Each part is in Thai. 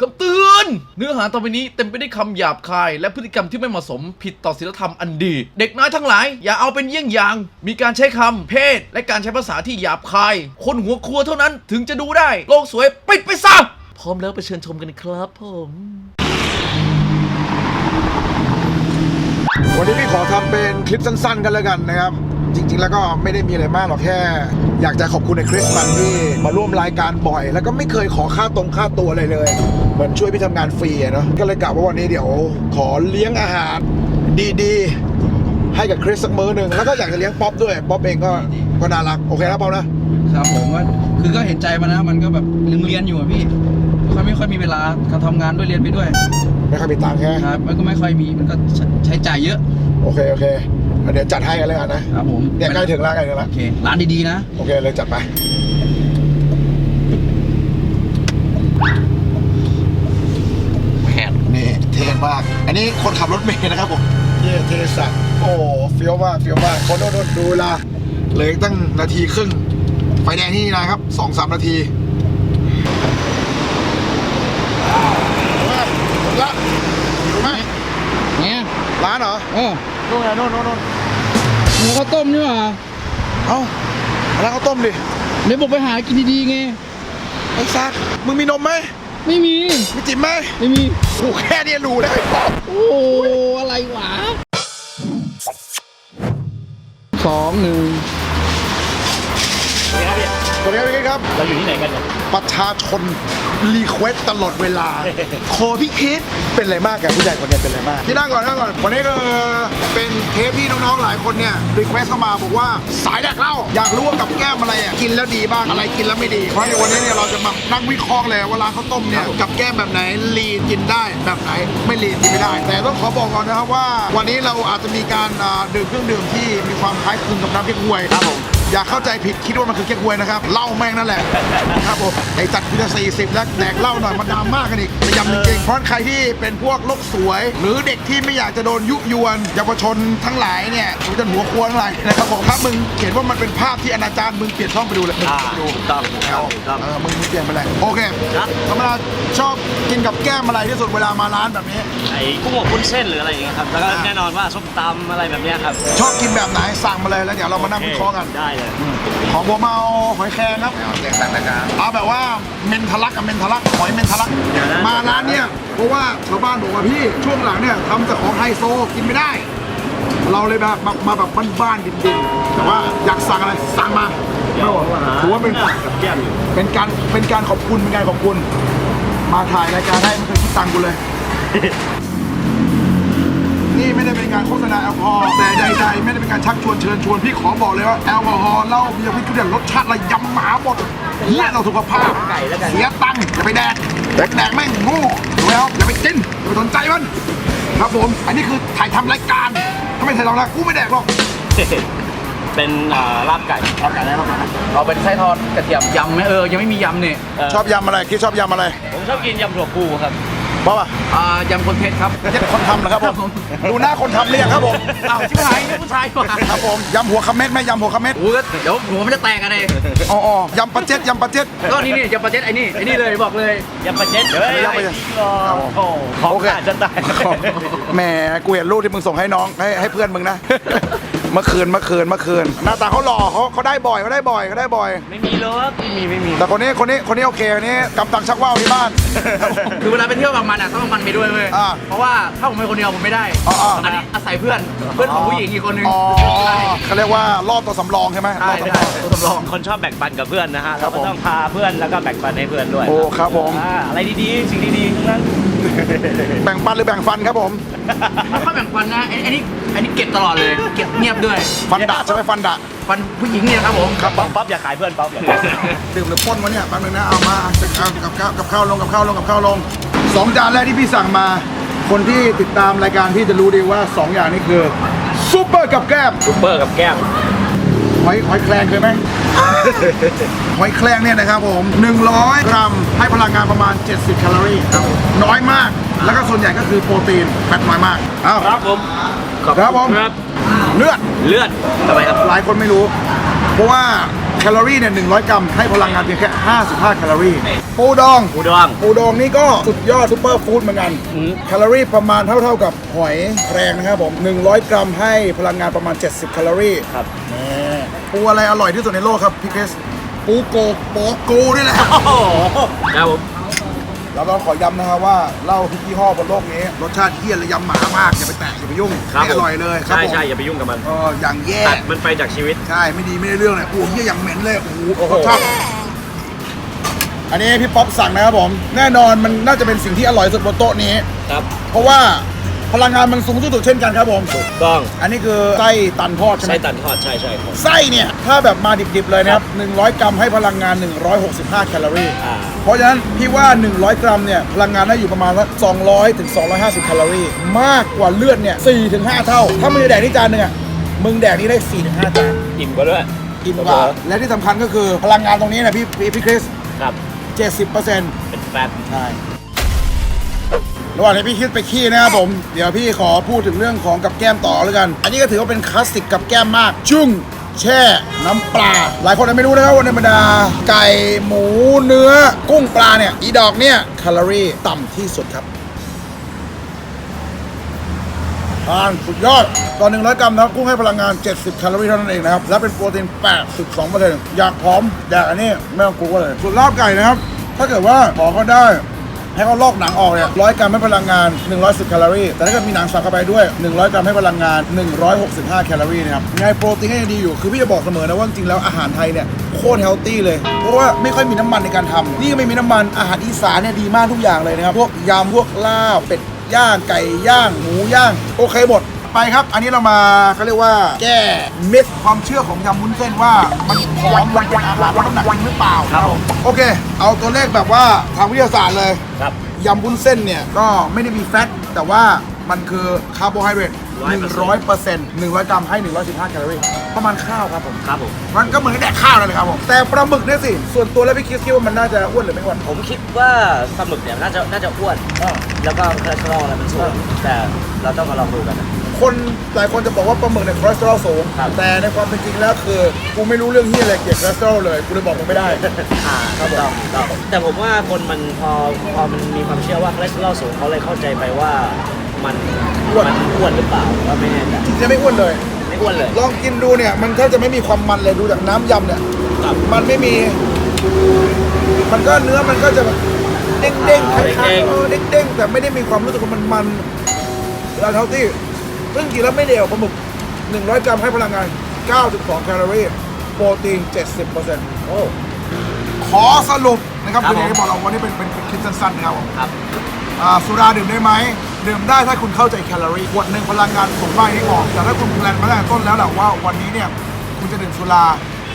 คำเตือน เนื้อหาต่อไปนี้เต็มไปด้วยคำหยาบคาย และพฤติกรรมที่ไม่เหมาะสมผิดต่อศีลธรรมอันดี เด็กน้อยทั้งหลาย อย่าเอาเป็นเยี่ยงอย่าง มีการใช้คำเพศ และการใช้ภาษาที่หยาบคาย คนหัวครัวเท่านั้นถึงจะดูได้ โลกสวยปิดไปซะพร้อมแล้วไปเชิญชมกันครับผมวันนี้พี่ขอทำเป็นคลิปสั้น ๆ กันแล้วกันนะครับ จริง ๆ แล้วก็ไม่ได้มีอะไรมากหรอกแค่ อยากจะขอบคุณในคริสมันที่มาร่วมรายการบ่อย แล้วก็ไม่เคยขอค่าตรงค่าตัวอะไรเลยเหมือนช่วยพี่ทำงานฟรีอะเนาะก็เลยกะว่าวันนี้เดี๋ยวขอเลี้ยงอาหารดีๆ ให้กับคริสสักมื้อหนึ่งแล้วก็อยากจะเลี้ยงป๊อปด้วยป๊อปเองก็ก็น่ารักโอเคนะป๊อปนะ ครับผมว่าคือก็เห็นใจมันนะมันก็แบบยังเรียนอยู่อะพี่ไม่ค่อยไม่ค่อยมีเวลาการทำงานด้วยเรียนไปด้วยไม่ค่อยมีตังค์แค่ครับ มันก็ไม่ค่อยมีมันก็ใช้ใช้จ่ายเยอะ โอเค โอเค เดี๋ยวจัดให้กันเลยกันนะครับผมเนี่ยใกล้ถึงแล้วใกล้ถึงแล้วโอเคร้านดีๆนะ โอเคเลยจัดไปนี่เท่มาก อันนี้คนขับรถเมล์นะครับผมเย่เทสัตว์โอ้เฟี้ยวมากเฟี้ยวมากคนโดนดูเวลาเหลยตั้งนาทีครึ่งไฟแดงที่นี่นะครับสองสามนาทีถึงละถูกไหมเนี่ยร้านเหรอเออ นู่นไงนู่นนู่นนู่นหมูข้าวต้มนี่หว่าเอ้าร้านข้าวต้มดิเดี๋ยวบอกไปหากินดีๆไง ไอ้ซักมึงมีนมไหมไม่มี มีจิ๋มไหมไม่มีกูแค่เนี้รู้ได้ป๊อปโอ้อะไรหวะสองหนึ่งสวัสดีครับพี่ครับ เราอยู่ที่ไหนกันเนี่ย ประชาชนรีเควสตลอดเวลา โคพี่คิดเป็นอะไรมากกับผู้ใหญ่คนเนี้ยเป็นอะไรมาก ที่นั่งก่อนนั่งก่อนวันนี้ก็เป็นเทปที่น้องๆหลายคนเนี่ยรีเควสเข้ามาบอกว่าสายแดกเหล้าอยากรู้ว่ากับแก้มอะไรอะกินแล้วดีบ้างอะไรกินแล้วไม่ดี เพราะในวันนี้เนี่ยเราจะมานั่งวิเคราะห์เลยว่าร้านข้าวต้มเนี่ยกับแก้มแบบไหนลีนกินได้แบบไหนไม่ลีนกินไม่ได้ แต่ต้องขอบอกก่อนนะครับว่า วันนี้เราอาจจะมีการอ่าดื่มเครื่องดื่มที่มีความคล้ายคลึงกับน้ำพริกหวยครับผม อย่าเข้าใจผิดคิดว่ามันคือเก๊กฮวยนะครับเหล้าแม่งนั่นแหละครับผมไอ้จัดพิจะสี่สิบแล้วแดกเหล้าหน่อยมันดามากกันอีกระยำจริงๆเพราะใครที่เป็นพวกโลกสวย หรือเด็กที่ไม่อยากจะโดนยุยวนเยาวชนทั้งหลายเนี่ยหรือจนหัวควรอะไรนะครับผมถ้ามึงเห็นว่ามันเป็นภาพที่อนาจารมึงเปลี่ยนช่องไปดูเลยมึงอ่าไปดูถูกต้องถูกต้องถูกต้อง เออมึงเปลี่ยนไปเลยโอเคธรรมดาชอบกินกับแก้มอะไรที่สุดเวลามาร้านแบบนี้ ไอ้กุ้งอบวุ้นเส้นหรืออะไรอย่างเงี้ยครับ แล้วก็แน่นอนว่าส้มตำอะไรแบบเนี้ยครับชอบกินแบบไหนสั่งมาเลยแล้วเดี๋ยวเรามานั่งวิเคราะห์กัน ได้เลยของผมเอาหอยแครงครับเอาแบบว่าเมนทะลักกับเมนทะลักหอยเมนทะลัก มาร้านเนี่ยเพราะว่าชาวบ้านบอกว่าพี่ช่วงหลังเนี่ยทำแต่ของไฮโซกินไม่ได้ เราเลยแบบมามาแบบบ้านๆดินๆแต่ว่าอยากสั่งอะไรสั่งมาไม่บอกถือว่าเป็นกับแก้มอยู่เป็นการเป็นการขอบคุณเป็นการขอบคุณ มาถ่ายรายการให้ไม่เคยคิดตังค์กูเลย นี่ไม่ได้เป็นการโฆษณาแอลกอฮอล์แต่ใดๆไม่ได้เป็นการชักชวนเชิญชวนพี่ขอบอกเลยว่าแอลกอฮอล์เหล้าเบียร์พิษทุเรียนรสชาติระยำหมาหมดเละต่อสุขภาพเสียตังค์อย่าไปแดกแดกแดกแม่งโง่ดูแล้วอย่าไปกินอย่าไปสนใจมันครับผมอันนี้คือถ่ายทำรายการถ้าไม่ถ่ายทำรายการกูไม่แดกหรอกเป็นอ่าลาบไก่ลาบไก่ได้ลาบไก่เอาเป็นไส้ทอดกระเทียมยำไหมเออยังไม่มียำเนี่ยชอบยำอะไรคิดชอบยำอะไร ผมชอบกินยำถั่วพูครับ เพราะว่าอ่ายำคนเพชรครับเจ็ดคนทำนะครับผมดูหน้าคนทำเรียกครับผมอ้าวชิบหายนี่ผู้ชายกว่าครับผมยำหัวคำเม็ดไหมยำหัวคำเม็ดโอ้ยเดี๋ยวหัวมันจะแตกกันเลยอ๋อๆยำปลาเจ็ดยำปลาเจ็ดก็นี่นี่จะประเจ็ดไอ้นี่ไอ้นี่เลยบอกเลยยำปลาเจ็ดเฮ้ยยำปลาเจ็ดจริงเหรอโอ้โหของโอเคขาดจะตายแหมกูเห็นรูปที่มึงส่งให้น้องให้ให้เพื่อนมึงนะ เมื่อคืนเมื่อคืนเมื่อคืนหน้าตาเขาหล่อเขาเขาได้บ่อยเขาได้บ่อยเขาได้บ่อย ไม่มีหรอกไม่มีไม่มี แต่คนนี้คนนี้คนนี้โอเคคนนี้กำตังชักว่าวที่บ้าน คือเวลาไปเที่ยวบางมันอะต้องเอามันไปด้วยเว้ยอ่าเพราะว่าถ้าผมไปคนเดียวผมไม่ได้อ๋ออ๋ออันนี้อาศัยเพื่อนเพื่อนของผู้หญิงอีกคนนึงอ๋อเขาเรียกว่ารอบตัวสำรองใช่ไหมรใช่อบสำรใช่อง ตัวสำรองคนชอบแบ่งปันกับเพื่อนนะฮะครัเราบก็ผม ต้องพาเพื่อนแล้วก็แบ่งปันให้เพื่อนด้วยโอ้ครับผม อ่าอะไรดีๆสิ่งดีๆทั้งนั้นแบ่งปันหรือแบ่งฟันครับผมไม่ค่อยแบ่งฟันนะไอ้ไอ้นี่ไอ้นี่เก็บตลอดเลย เก็บเงียบด้วย ฟันดะใช่ไหมฟันดะฟันผู้หญิงเนี่ยครับผม ครับป๊อปป๊อปอย่าขายเพื่อนป๊อปอย่าขายเพื่อนดื่มหรือป้นวะเนี่ยแป๊บนึงนะเอามาเอากับข้าวกับข้าวลงกับข้าวลงกับข้าวลงสองจานแรกที่พี่สั่งมา คนที่ติดตามรายการพี่จะรู้ดีว่าสองอย่างนี้คือซุปเปอร์กับแก้มซุปเปอร์กับแก้มหอยหอยแครงเคยไหมหอยแครงเนี่ยนะครับผม 100 กรัมให้พลังงานประมาณ 70 แคลอรี่ครับน้อยมาก แล้วก็ส่วนใหญ่ก็คือโปรตีนแฟตน้อยมากอ้าวครับผม ครับผมครับ เลือด เลือดทำไมครับ หลายคนไม่รู้ เพราะว่าแคลอรี่เนี่ย 100 กรัม ให้พลังงานเพียงแค่ 55 แคลอรี่ ปูดองปูดอง ปูดองนี่ก็สุดยอดซูเปอร์ฟู้ดเหมือนกัน อืม แคลอรี่ประมาณเท่าๆกับหอยแครงนะครับผม 100 กรัมให้พลังงานประมาณ 70 แคลอรี่ครับนี่ปูอะไรอร่อยที่สุดในโลกครับพี่คริสปูโกโปโกนี่แหละโอ้โหครับผม เราต้องขอย้ำนะครับว่าเหล้าทุกยี่ห้อบนโลกนี้ รสชาติเฮี้ยและยำหมามากอย่าไปแตะอย่าไปยุ่งครับไม่อร่อยเลยครับใช่ผมใช่อย่าไปยุ่งกับมัน เอออย่างแย่ตัดมันไปจากชีวิต ใช่ไม่ดีไม่ได้เรื่องเลยโอ้โหเฮี้ยอย่างเหม็นเลยโอ้โหโอ้โห รสชาติอันนี้พี่ป๊อปสั่งนะครับผม แน่นอนมันน่าจะเป็นสิ่งที่อร่อยสุดบนโต๊ะนี้ ครับเพราะว่าพลังงานมันสูงสุดเช่นกันครับผมถูกต้องอันนี้คือไส้ตันทอดใช่ไหมไส้ตันทอดใช่ใช่ครับไส้เนี่ย ถ้าแบบมาดิบๆเลยนะครับ 100 กรัมให้พลังงาน 165 แคลอรี่ อ่า เพราะฉะนั้นพี่ว่า 100 กรัมเนี่ยพลังงานได้อยู่ประมาณสัก200ถึง250แคลอรี่มากกว่าเลือดเนี่ย4ถึง5เท่า ถ้ามึงจะแดกนี่จานหนึงอะมึงแดกนี่ได้4ถึง5จานอิ่มกว่าด้วยกินกว่าและที่สำคัญก็คือพลังงานตรงนี้นะพี่พี่พี่คริสครับ70%เป็นแฟตใช่ระหว่างที่พี่คิดไปขี้นะครับผม เดี๋ยวพี่ขอพูดถึงเรื่องของกับแก้มต่อแล้วกัน อันนี้ก็ถือว่าเป็นคลาสสิกกับแก้มมาก จุ้ง แช่น้ำปลา หลายคนอาจไม่รู้นะครับว่าในบรรดาไก่หมูเนื้อ กุ้งปลาเนี่ยอีดอกเนี่ยแคลอรี่ต่ำที่สุดครับทานสุดยอด ต่อ 100 กรัมนะครับกุ้งให้พลังงาน 70 แคลอรี่เท่านั้นเองนะครับ และเป็นโปรตีน 82%อยากพร้อมอยากอันนี้ไม่ต้องกลัวเลยส่วนลาบไก่นะครับ ถ้าเกิดว่าขอเขาได้ ให้เขาลอกหนังออกเนี่ยร้อยกรัมให้พลังงาน 110แคลอรี่ แต่ถ้าเกิดมีหนังสับเข้าไปด้วย 100 กรัมให้พลังงาน 165 แคลอรี่นะครับไงโปรตีนก็ยังดีอยู่ คือพี่จะบอกเสมอนะว่าจริงแล้วอาหารไทยเนี่ยโคตรเฮลตี้เลย เพราะว่าไม่ค่อยมีน้ำมันในการทำนี่ก็ไม่มีน้ำมันอาหารอีสานเนี่ยดีมากทุกอย่างเลยนะครับพวกยำพวกลาบเป็ดย่างไก่ย่างหมูย่างโอเคหมด ไปครับ อันนี้เรามาเขาเรียกว่าแก้มิดความเชื่อของยำวุ้นเส้นว่ามันหอมมันเป็นอาหารลดน้ำหนักจริงหรือเปล่าครับผม โอเค เอาตัวเลขแบบว่าทางวิทยาศาสตร์เลยครับ ยำวุ้นเส้นเนี่ยก็ไม่ได้มีแฟตแต่ว่ามันคือคาร์โบไฮเดรต100เปอร์เซ็นต์100 กรัมให้ 115แคลอรี่ประมาณข้าวครับผม ครับผม มันก็เหมือนกับแดกข้าวนั่นแหละครับผม แต่ปลาหมึกเนี่ยสิ ส่วนตัวแล้วพี่คิดคิดว่ามันน่าจะอ้วนหรือไม่อ้วน ผมคิดว่าปลาหมึกเนี่ยน่าจะน่าจะอ้วนอ่าแล้วก็คอเลสเตอรอลอะไรมันสูงแต่เราต้องมาลองดูกันนะ คนหลายคนจะบอกว่าปลาหมึกเนี่ยคอเลสเตอรอลสูง ครับ แต่ในความเป็นจริงแล้วคือกูไม่รู้เรื่องที่อะไรเกี่ยวกับคอเลสเตอรอลเลยกูเลยบอกมึงไม่ได้ อ่าถูกต้องถูกต้องแต่ผมว่าคนมันพอพอมันมีความเชื่อว่าคอเลสเตอรอลสูงเขาเลยเข้าใจไปว่ามันอ้วน มันอ้วนหรือเปล่าก็ไม่แน่ใจจะไม่อ้วนเลย ไม่อ้วนเลยลองกินดูเนี่ย มันแทบจะไม่มีความมันเลยดูจากน้ำยำเนี่ย ครับ มันไม่มี มันก็เนื้อมันก็จะแบบเด้งเด้งๆคล้ายๆเออเด้งเด้งๆแต่ไม่ได้มีความรู้สึกว่ามันมันแล้วเท่าที่ ซึ่งกินแล้วไม่เดียวปลาหมึก 100 กรัมให้พลังงาน 92 แคลอรี่ โปรตีน 70%โอ้ขอสรุปนะครับครับคืออย่างที่ผม บอกเราวันนี้เป็นเป็นเป็นคลิปสั้นๆนะครับผมครับ อ่าสุราดื่มได้ไหมดื่มได้ถ้าคุณเข้าใจแคลอรี่ขวดหนึ่งพลังงานสูงมากที่บอกแต่ถ้าคุณแพลนมาตั้งแต่ต้นแล้วแหละว่าวันนี้เนี่ยคุณจะดื่มสุรา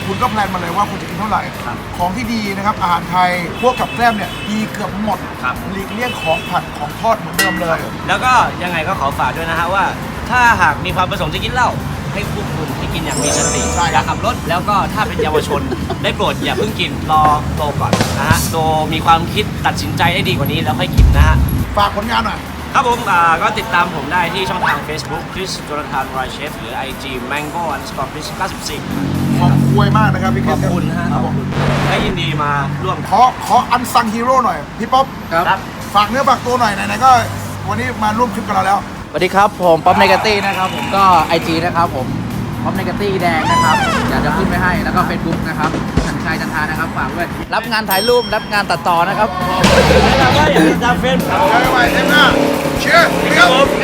คุณก็แพลนมาเลยว่าคุณจะกินเท่าไหร่ ครับ ของที่ดีนะครับอาหารไทยพวกกับแกล้มเนี่ยดีเกือบหมดครับ หลีกเลี่ยงของผัดของทอดเหมือนเดิมเลย แล้วก็ยังไงก็ขอฝากด้วยนะฮะว่า ถ้าหากมีความประสงค์จะกินเหล้าให้ควบคุมให้กินอย่างมีสติใช่อย่าขับรถแล้วก็ถ้าเป็นเยาวชน ได้โปรดอย่าเพิ่งกินรอโตก่อนนะฮะโตมีความคิดตัดสินใจได้ดีกว่านี้แล้วค่อยกินนะฮะฝากผลงานหน่อย ครับผมอ่าก็ติดตามผมได้ที่ช่องทาง Facebook คริสโจนาธานไรเชฟหรือ IG Mango underscore Chris 94ขอบคุณมากนะครับพี่ขเกอบศคุณฮะครับผมและยินดีมาร่วม ขอขออันซังฮีโร่หน่อย พี่ป๊อปครับครับ ฝากเนื้อฝากตัวหน่อยไหนๆก็ วันนี้มาร่วมคลิปกับเราแล้วส วัสดีครับผมป๊อปเนกาตี้นะครับผมก็ไอจีนะครับผมป๊อปเนกาตี้แดงนะครับอยากจะขึ้นไปให้แล้วก็เฟซบุ๊กนะครับสัญชัยจันทานะครับฝากด้วยรับงานถ่ายรูปรับงานตัดต่อนะครับแล้วก็อย่าลืมตามเฟซเจอกันใหม่เทปหน้าเชียร์ครับผมครับ